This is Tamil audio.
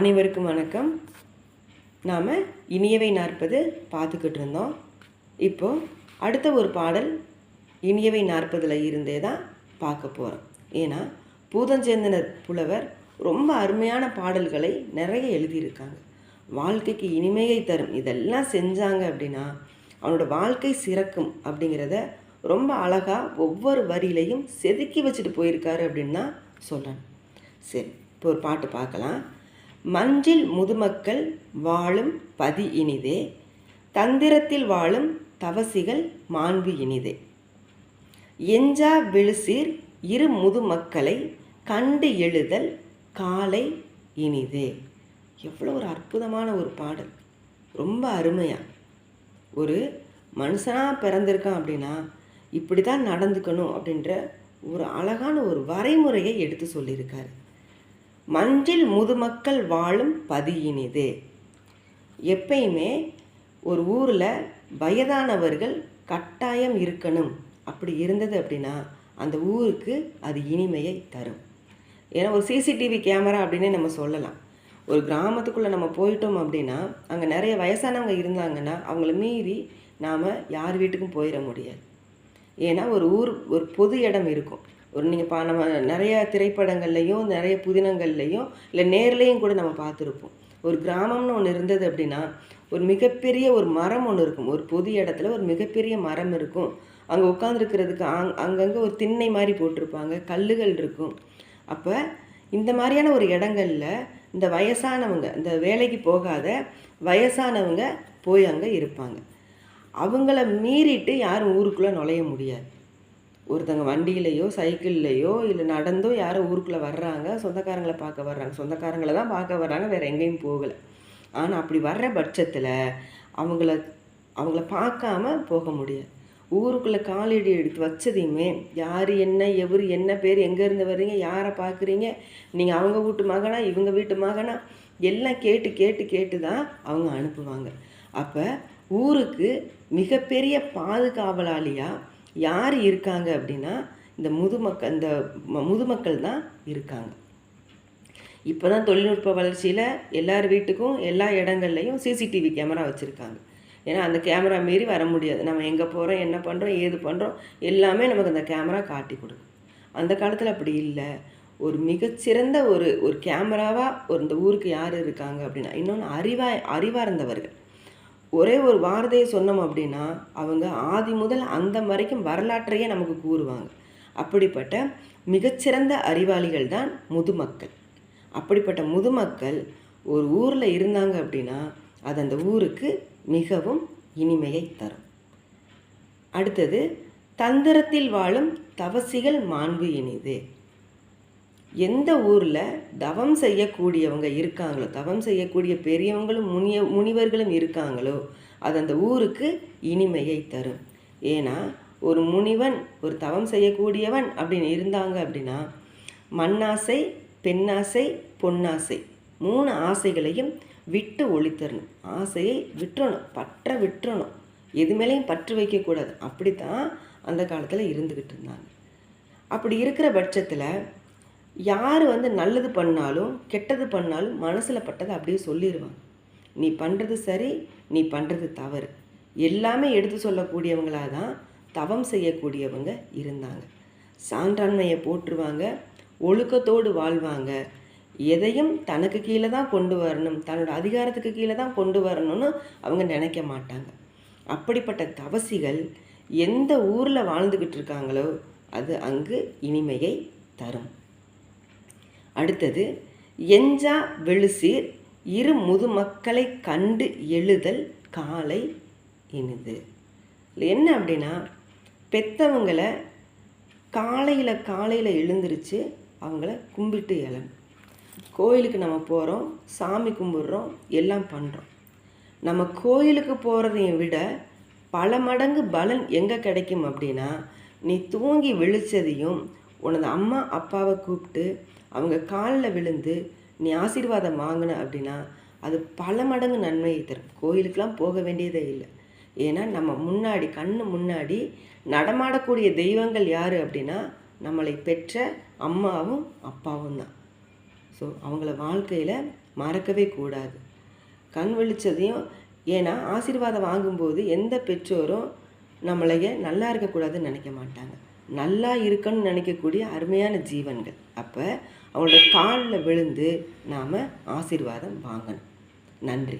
அனைவருக்கும் வணக்கம். நாம் இனியவை நாற்பது பார்த்துக்கிட்டு இருந்தோம். இப்போது அடுத்த ஒரு பாடல் இனியவை நாற்பதில் இருந்தே தான் பார்க்க போகிறோம் ஏன்னா பூதஞ்சேந்தனர் புலவர் ரொம்ப அருமையான பாடல்களை நிறைய எழுதியிருக்காங்க. வாழ்க்கைக்கு இனிமையை தரும் இதெல்லாம் செஞ்சாங்க அப்படின்னா அவனோட வாழ்க்கை சிறக்கும் அப்படிங்கிறத ரொம்ப அழகாக ஒவ்வொரு வரியிலையும் செதுக்கி வச்சுட்டு போயிருக்காரு அப்படின்னு தான் சொல்லணும் சரி இப்போ ஒரு பாட்டு பார்க்கலாம். மஞ்சில் முதுமக்கள் வாழும் பதி இனிதே தந்திரத்தில் வாழும் தவசிகள் மாண்பு இனிதே. எஞ்சா விழுசீர் இரு முதுமக்களை கண்டு எழுதல் காலை இனிதே. எவ்வளோ ஒரு அற்புதமான ஒரு பாடல். ரொம்ப அருமையாக ஒரு மனுஷனாக பிறந்திருக்கான் அப்படின்னா இப்படி தான் நடந்துக்கணும் அப்படின்ற ஒரு அழகான ஒரு வரைமுறையை எடுத்து சொல்லியிருக்காரு. மஞ்சில் முதுமக்கள் வாழும் பதியினிது. எப்பயுமே ஒரு ஊரில் வயதானவர்கள் கட்டாயம் இருக்கணும். அப்படி இருந்தது அப்படின்னா அந்த ஊருக்கு அது இனிமையை தரும். ஏன்னா ஒரு சிசிடிவி கேமரா அப்படின்னே நம்ம சொல்லலாம். ஒரு கிராமத்துக்குள்ளே நம்ம போயிட்டோம் அப்படின்னா அங்கே நிறைய வயசானவங்க இருந்தாங்கன்னா அவங்கள மீறி நாம் யார் வீட்டுக்கும் போயிட முடியாது. ஏன்னா ஒரு ஊர் ஒரு பொது இடம் இருக்கும். ஒரு நீங்கள் பா நம்ம நிறைய திரைப்படங்கள்லையும் நிறைய புதினங்கள்லையும் இல்லை நேர்லேயும் கூட நம்ம பார்த்துருப்போம். ஒரு கிராமம்னு ஒன்று இருந்தது அப்படின்னா ஒரு மிகப்பெரிய ஒரு மரம் ஒன்று இருக்கும். ஒரு பொது இடத்துல ஒரு மிகப்பெரிய மரம் இருக்கும். அங்கே உட்காந்துருக்கிறதுக்கு அங் அங்கங்கே ஒரு திண்ணை மாதிரி போட்டிருப்பாங்க. கல்லுகள் இருக்கும். அப்போ இந்த மாதிரியான ஒரு இடங்களில் இந்த வயசானவங்க இந்த வேலைக்கு போகாத வயசானவங்க போய் அங்கே இருப்பாங்க. அவங்கள மீறிட்டு யாரும் ஊருக்குள்ளே நுழைய முடியாது. ஒருத்தங்க வண்டியிலையோ சைக்கிள்லையோ இல்லை நடந்தோ யாரோ ஊருக்குள்ளே வர்றாங்க சொந்தக்காரங்களை பார்க்க வர்றாங்க. சொந்தக்காரங்களை தான் பார்க்க வர்றாங்க வேறு எங்கேயும் போகலை. ஆனால் அப்படி வர்ற பட்சத்தில் அவங்கள அவங்கள பார்க்காம போக முடியாது. ஊருக்குள்ளே காலடி எடுத்து வச்சதையுமே யார் என்ன எவர் என்ன பேர் எங்கேருந்து வர்றீங்க யாரை பார்க்குறீங்க நீங்கள் அவங்க வீட்டு மகனா இவங்க வீட்டு மகனா எல்லாம் கேட்டு கேட்டு கேட்டு தான் அவங்க அனுப்புவாங்க. அப்போ ஊருக்கு மிகப்பெரிய பாதுகாவலாளியாக யார் இருக்காங்க அப்படின்னா இந்த முதுமக்கள் இந்த ம- முதுமக்கள் தான் இருக்காங்க. இப்போ தான் தொழில்நுட்ப வளர்ச்சியில் எல்லார் வீட்டுக்கும் எல்லா இடங்கள்லையும் சிசிடிவி கேமரா வச்சுருக்காங்க. ஏன்னா அந்த கேமரா மீறி வர முடியாது. நம்ம எங்கே போகிறோம் என்ன பண்ணுறோம் ஏது பண்ணுறோம் எல்லாமே நமக்கு அந்த கேமரா காட்டி கொடுக்கும். அந்த காலத்தில் அப்படி இல்லை. ஒரு மிகச்சிறந்த ஒரு ஒரு கேமராவாக ஒரு இந்த ஊருக்கு யார் இருக்காங்க அப்படின்னா இன்னொன்று அறிவா அறிவார்ந்தவர்கள். ஒரே ஒரு வார்த்தையை சொன்னோம் அப்படின்னா அவங்க ஆதி முதல் அந்த வரைக்கும் வரலாற்றையே நமக்கு கூறுவாங்க. அப்படிப்பட்ட மிகச்சிறந்த அறிவாளிகள் தான் முதுமக்கள். அப்படிப்பட்ட முதுமக்கள் ஒரு ஊரில் இருந்தாங்க அப்படின்னா அது அந்த ஊருக்கு மிகவும் இனிமையை தரும். அடுத்தது தந்திரத்தில் வாழும் தவசிகள் மாண்பு இனிது. எந்த ஊரில் தவம் செய்யக்கூடியவங்க இருக்காங்களோ தவம் செய்யக்கூடிய பெரியவங்களும் முனிய முனிவர்களும் இருக்காங்களோ அது அந்த ஊருக்கு இனிமையை தரும். ஏன்னா ஒரு முனிவன் ஒரு தவம் செய்யக்கூடியவன் அப்படின்னு இருந்தாங்க அப்படின்னா மண்ணாசை பெண்ணாசை பொன்னாசை மூணு ஆசைகளையும் விட்டு ஒழித்தரணும். ஆசையை விட்டுறணும் பற்ற விட்டுறணும். எது மேலேயும் பற்று வைக்கக்கூடாது. அப்படி தான் அந்த காலத்தில் இருந்துக்கிட்டு இருந்தாங்க. அப்படி இருக்கிற பட்சத்தில் யார் வந்து நல்லது பண்ணாலும் கெட்டது பண்ணாலும் மனசில் பட்டதை அப்படியே சொல்லிடுவாங்க நீ பண்ணுறது சரி நீ பண்ணுறது தவறு. எல்லாமே எடுத்து சொல்லக்கூடியவங்களாக தான் தவம் செய்யக்கூடியவங்க இருந்தாங்க. சான்றாண்மையை போற்றுவாங்க ஒழுக்கத்தோடு வாழ்வாங்க. எதையும் தனக்கு கீழே தான் கொண்டு வரணும் தன்னோட அதிகாரத்துக்கு கீழே தான் கொண்டு வரணும்னு அவங்க நினைக்க மாட்டாங்க. அப்படிப்பட்ட தவசிகள் எந்த ஊரில் வாழ்ந்துக்கிட்டு இருக்காங்களோ அது அங்கு இனிமையை தரும். அடுத்தது எஞ்சா வெளுசீர் இரு முதுமக்களை கண்டு எழுதல் காலை இனிது. என்ன அப்படின்னா பெத்தவங்களை காலையில் காலையில் எழுந்திருச்சு அவங்கள கும்பிட்டு எழணும் கோயிலுக்கு நம்ம போகிறோம் சாமி கும்பிட்றோம் எல்லாம் பண்ணுறோம் நம்ம கோயிலுக்கு போகிறதையும் விட பல மடங்கு பலன் எங்கே கிடைக்கும் அப்படின்னா நீ தூங்கி விழிச்சதையும் உனது அம்மா அப்பாவை கூப்பிட்டு அவங்க காலில் விழுந்து நீ ஆசீர்வாதம் வாங்கின அப்படின்னா அது பல மடங்கு நன்மையை தரும். கோயிலுக்கெலாம் போக வேண்டியதே இல்லை. ஏன்னா நம்ம முன்னாடி கண்ணு முன்னாடி நடமாடக்கூடிய தெய்வங்கள் யார் அப்படின்னா நம்மளை பெற்ற அம்மாவும் அப்பாவும் தான். ஸோ அவங்கள வாழ்க்கையில் மறக்கவே கூடாது. கண் விழிச்சதையும் ஏன்னா ஆசீர்வாதம் வாங்கும்போது எந்த பெற்றோரும் நம்மளைய நல்லா இருக்கக்கூடாதுன்னு நினைக்க மாட்டாங்க. நல்லா இருக்கணும்னு நினைக்கக்கூடிய அருமையான ஜீவன்கள். அப்போ அவங்களோட காலில் விழுந்து நாம் ஆசீர்வாதம் வாங்கணும். நன்றி.